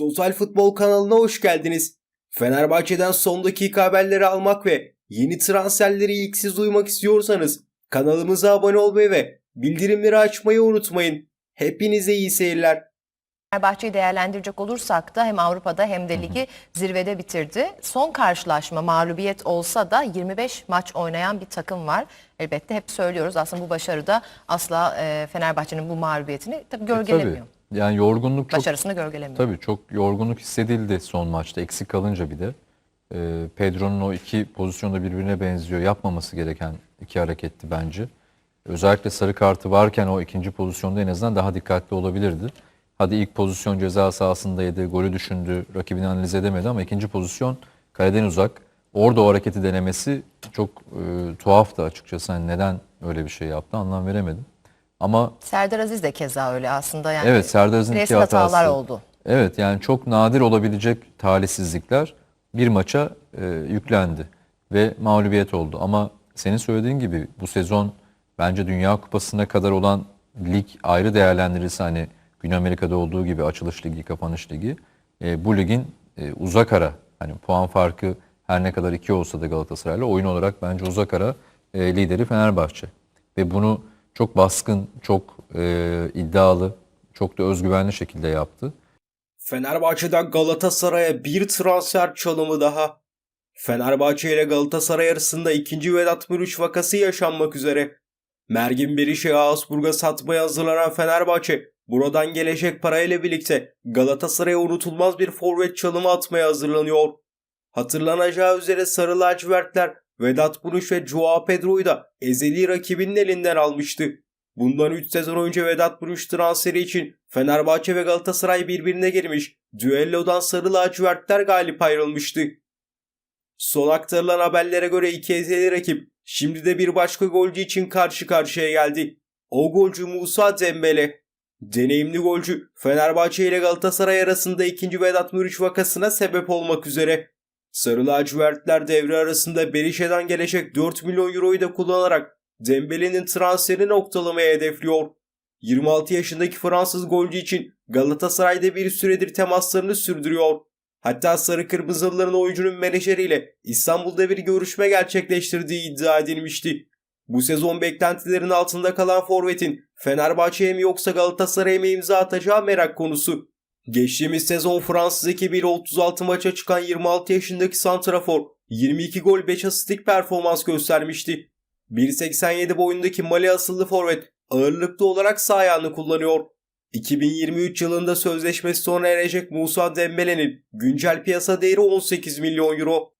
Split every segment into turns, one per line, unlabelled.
Total Futbol kanalına hoş geldiniz. Fenerbahçe'den son dakika haberleri almak ve yeni transferleri ilk siz duymak istiyorsanız kanalımıza abone olmayı ve bildirimleri açmayı unutmayın. Hepinize iyi seyirler.
Fenerbahçe'yi değerlendirecek olursak da hem Avrupa'da hem de ligi zirvede bitirdi. Son karşılaşma mağlubiyet olsa da 25 maç oynayan bir takım var. Elbette hep söylüyoruz aslında bu başarıda asla e, Fenerbahçe'nin bu mağlubiyetini tabii gölgelemiyor.
E, Tabii. Yani yorgunluk çok
Başarısını gölgelemiyor.
tabii çok yorgunluk hissedildi son maçta eksik kalınca bir de. Ee, Pedro'nun o iki pozisyonda birbirine benziyor. Yapmaması gereken iki hareketti bence. Özellikle sarı kartı varken o ikinci pozisyonda en azından daha dikkatli olabilirdi. Hadi ilk pozisyon ceza sahasındaydı, golü düşündü, rakibini analiz edemedi ama ikinci pozisyon kaleden uzak. Orada o hareketi denemesi çok e, tuhaftı açıkçası. Hani neden öyle bir şey yaptı anlam veremedim. Ama
Serdar Aziz de keza öyle aslında yani.
Evet Serdar Aziz'in iki
bireysel hatalar
hatası.
oldu.
Evet yani çok nadir olabilecek talihsizlikler bir maça e, yüklendi ve mağlubiyet oldu. Ama senin söylediğin gibi bu sezon bence Dünya Kupası'na kadar olan lig ayrı değerlendirilse hani Güney Amerika'da olduğu gibi açılış ligi, kapanış ligi e, bu ligin e, uzak ara hani puan farkı her ne kadar iki olsa da Galatasaray'la oyun olarak bence uzak ara e, lideri Fenerbahçe. Ve bunu çok baskın, çok e, iddialı, çok da özgüvenli şekilde yaptı.
Fenerbahçe'den Galatasaray'a bir transfer çalımı daha. Fenerbahçe ile Galatasaray arasında ikinci Vedat Muriç vakası yaşanmak üzere. Mergin Berişe'yi Augsburg'a satmaya hazırlanan Fenerbahçe, buradan gelecek parayla birlikte Galatasaray'a unutulmaz bir forvet çalımı atmaya hazırlanıyor. Hatırlanacağı üzere Sarı Lacivertler Vedat Muriç ve Joao Pedro'yu da ezeli rakibinin elinden almıştı. Bundan 3 sezon önce Vedat Muriç transferi için Fenerbahçe ve Galatasaray birbirine girmiş. Düellodan Sarı Lacivertler galip ayrılmıştı. Son aktarılan haberlere göre iki ezeli rakip şimdi de bir başka golcü için karşı karşıya geldi. O golcü Musa Dembele. Deneyimli golcü Fenerbahçe ile Galatasaray arasında ikinci Vedat Muriç vakasına sebep olmak üzere. Sarı lacivertler devre arasında Berişe'den gelecek 4 milyon euroyu da kullanarak Dembele'nin transferini noktalamaya hedefliyor. 26 yaşındaki Fransız golcü için Galatasaray'da bir süredir temaslarını sürdürüyor. Hatta Sarı Kırmızılıların oyuncunun menajeriyle İstanbul'da bir görüşme gerçekleştirdiği iddia edilmişti. Bu sezon beklentilerin altında kalan Forvet'in Fenerbahçe'ye mi yoksa Galatasaray'a mı imza atacağı merak konusu. Geçtiğimiz sezon Fransız ekibiyle 36 maça çıkan 26 yaşındaki Santrafor 22 gol 5 asistlik performans göstermişti. 1.87 boyundaki Mali asıllı forvet ağırlıklı olarak sağ ayağını kullanıyor. 2023 yılında sözleşmesi sona erecek Musa Dembele'nin güncel piyasa değeri 18 milyon euro.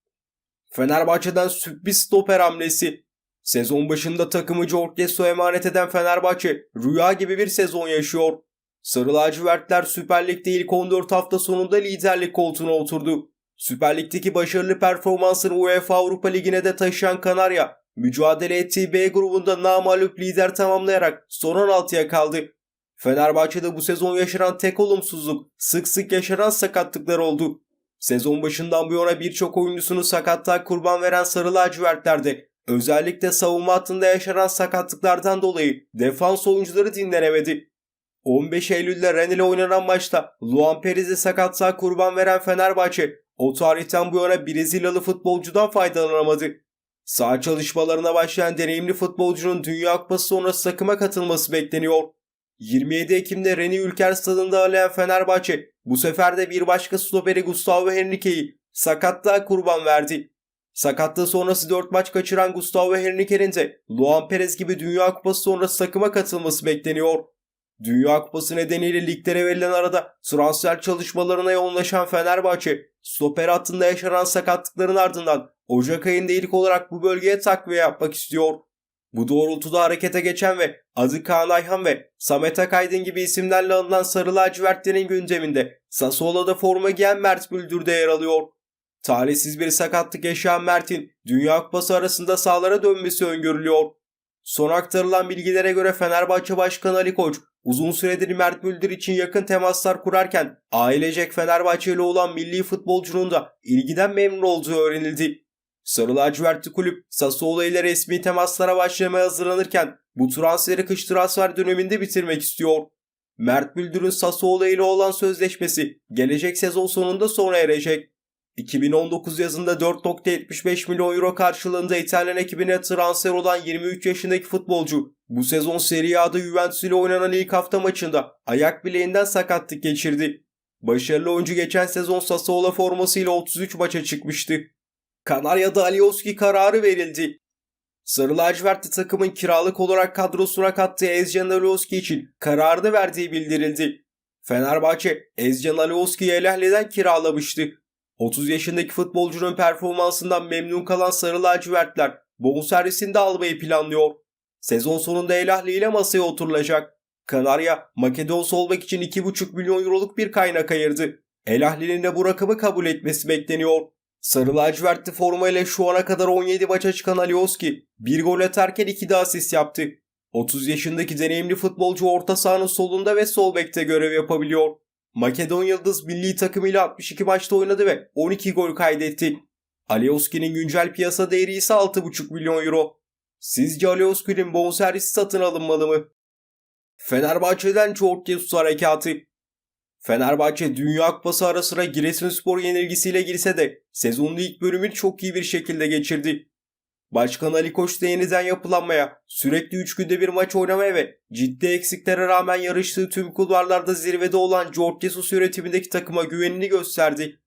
Fenerbahçe'den sürpriz stoper hamlesi. Sezon başında takımı Jesus'a emanet eden Fenerbahçe rüya gibi bir sezon yaşıyor. Sarı lacivertler Süper Lig'de ilk 14 hafta sonunda liderlik koltuğuna oturdu. Süper Lig'deki başarılı performansını UEFA Avrupa Ligi'ne de taşıyan Kanarya, mücadele ettiği B grubunda namalup lider tamamlayarak son 16'ya kaldı. Fenerbahçe'de bu sezon yaşanan tek olumsuzluk sık sık yaşanan sakatlıklar oldu. Sezon başından bu yana birçok oyuncusunu sakatlığa kurban veren Sarı lacivertlerde özellikle savunma hattında yaşanan sakatlıklardan dolayı defans oyuncuları dinlenemedi. 15 Eylül'de Rennes ile oynanan maçta Luan Perez'e sakatlığa kurban veren Fenerbahçe o tarihten bu yana Brezilyalı futbolcudan faydalanamadı. Sağ çalışmalarına başlayan deneyimli futbolcunun Dünya Kupası sonrası takıma katılması bekleniyor. 27 Ekim'de Rennes Ülker Stadında ağırlayan Fenerbahçe bu sefer de bir başka stoperi Gustavo Henrique'yi sakatlığa kurban verdi. Sakatlığı sonrası 4 maç kaçıran Gustavo Henrique'nin de Luan Perez gibi Dünya Kupası sonrası takıma katılması bekleniyor. Dünya Kupası nedeniyle liglere verilen arada transfer çalışmalarına yoğunlaşan Fenerbahçe, stoper hattında yaşanan sakatlıkların ardından Ocak ayında ilk olarak bu bölgeye takviye yapmak istiyor. Bu doğrultuda harekete geçen ve adı Kaan Ayhan ve Samet Akaydın gibi isimlerle anılan Sarı Lacivertlerin gündeminde Sassuolo'da forma giyen Mert Müldür de yer alıyor. Talihsiz bir sakatlık yaşayan Mert'in Dünya Kupası arasında sahalara dönmesi öngörülüyor. Son aktarılan bilgilere göre Fenerbahçe Başkanı Ali Koç uzun süredir Mert Müldür için yakın temaslar kurarken ailecek Fenerbahçeli olan milli futbolcunun da ilgiden memnun olduğu öğrenildi. Sarı lacivertli kulüp Sassuolo ile resmi temaslara başlamaya hazırlanırken bu transferi kış transfer döneminde bitirmek istiyor. Mert Müldür'ün Sassuolo ile olan sözleşmesi gelecek sezon sonunda sona erecek. 2019 yazında 4.75 milyon euro karşılığında İtalyan ekibine transfer olan 23 yaşındaki futbolcu bu sezon Serie A'da Juventus ile oynanan ilk hafta maçında ayak bileğinden sakatlık geçirdi. Başarılı oyuncu geçen sezon Sassuolo formasıyla 33 maça çıkmıştı. Kanarya'da Alioski kararı verildi. Sarı lacivertli takımın kiralık olarak kadrosuna kattığı Ezcan Alioski için kararını verdiği bildirildi. Fenerbahçe Ezcan Alioski'yi El kiralamıştı. 30 yaşındaki futbolcunun performansından memnun kalan Sarı lacivertler bonservisini de almayı planlıyor. Sezon sonunda El Ahly ile masaya oturulacak. Kanarya, Makedon olmak için 2,5 milyon euroluk bir kaynak ayırdı. El Ahly'nin de bu rakamı kabul etmesi bekleniyor. Sarı lacivertli formayla şu ana kadar 17 maça çıkan Alioski bir gol atarken 2 de asist yaptı. 30 yaşındaki deneyimli futbolcu orta sahanın solunda ve sol bekte görev yapabiliyor. Makedon Yıldız milli takımıyla 62 maçta oynadı ve 12 gol kaydetti. Alioski'nin güncel piyasa değeri ise 6,5 milyon euro. Sizce Alioski'nin bonservisi satın alınmalı mı? Fenerbahçe'den George Jesus harekatı. Fenerbahçe Dünya Kupası ara sıra Giresunspor yenilgisiyle girse de sezonun ilk bölümünü çok iyi bir şekilde geçirdi. Başkan Ali Koç da yeniden yapılanmaya, sürekli 3 günde bir maç oynamaya ve ciddi eksiklere rağmen yarıştığı tüm kulvarlarda zirvede olan George Jesus yönetimindeki takıma güvenini gösterdi.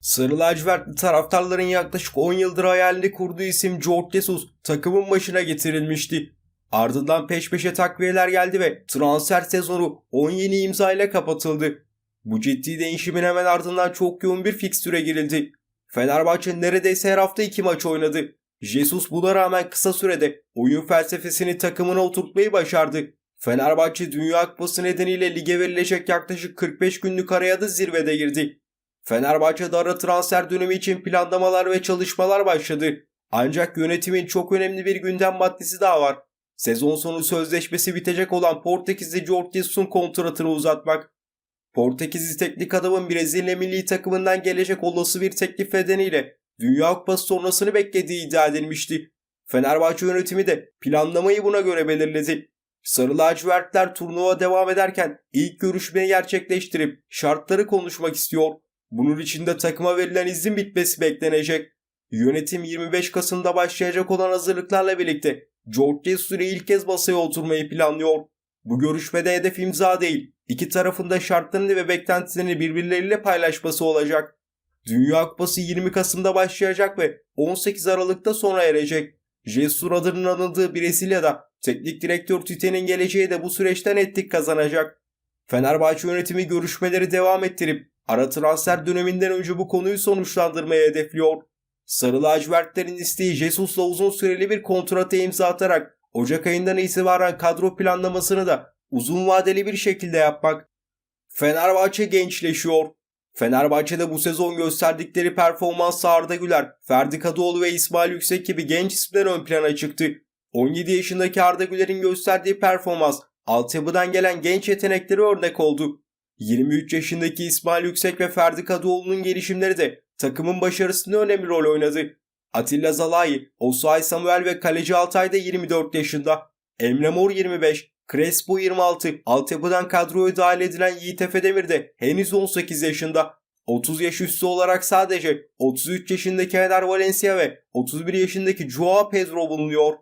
Sarı lacivertli taraftarların yaklaşık 10 yıldır hayalini kurduğu isim George Jesus takımın başına getirilmişti. Ardından peş peşe takviyeler geldi ve transfer sezonu 10 yeni imza ile kapatıldı. Bu ciddi değişimin hemen ardından çok yoğun bir fikstüre girildi. Fenerbahçe neredeyse her hafta iki maç oynadı. Jesus buna rağmen kısa sürede oyun felsefesini takımına oturtmayı başardı. Fenerbahçe Dünya Kupası nedeniyle lige verilecek yaklaşık 45 günlük araya da zirvede girdi. Fenerbahçe'de ara transfer dönemi için planlamalar ve çalışmalar başladı. Ancak yönetimin çok önemli bir gündem maddesi daha var. Sezon sonu sözleşmesi bitecek olan Portekizli George Jesus'un kontratını uzatmak. Portekizli teknik adamın Brezilya milli takımından gelecek olası bir teklif nedeniyle Dünya Kupası sonrasını beklediği iddia edilmişti. Fenerbahçe yönetimi de planlamayı buna göre belirledi. Sarı lacivertler turnuva devam ederken ilk görüşmeyi gerçekleştirip şartları konuşmak istiyor. Bunun için de takıma verilen izin bitmesi beklenecek. Yönetim 25 Kasım'da başlayacak olan hazırlıklarla birlikte George Jesus ilk kez masaya oturmayı planlıyor. Bu görüşmede hedef imza değil, iki tarafın da şartlarını ve beklentilerini birbirleriyle paylaşması olacak. Dünya Kupası 20 Kasım'da başlayacak ve 18 Aralık'ta sona erecek. Jesus adının anıldığı Brezilya'da teknik direktör Tite'nin geleceği de bu süreçten ettik kazanacak. Fenerbahçe yönetimi görüşmeleri devam ettirip ara transfer döneminden önce bu konuyu sonuçlandırmaya hedefliyor. Sarı lacivertlerin isteği Jesus'la uzun süreli bir kontrata imza atarak Ocak ayından itibaren kadro planlamasını da uzun vadeli bir şekilde yapmak. Fenerbahçe gençleşiyor. Fenerbahçe'de bu sezon gösterdikleri performans Arda Güler, Ferdi Kadıoğlu ve İsmail Yüksek gibi genç isimler ön plana çıktı. 17 yaşındaki Arda Güler'in gösterdiği performans altyapıdan gelen genç yetenekleri örnek oldu. 23 yaşındaki İsmail Yüksek ve Ferdi Kadıoğlu'nun gelişimleri de takımın başarısında önemli rol oynadı. Atilla Zalai, Osay Samuel ve kaleci Altay da 24 yaşında. Emre Mor 25, Crespo 26, altyapıdan kadroya dahil edilen Yiğit Efe Demir de henüz 18 yaşında. 30 yaş üstü olarak sadece 33 yaşındaki Eder Valencia ve 31 yaşındaki Joao Pedro bulunuyor.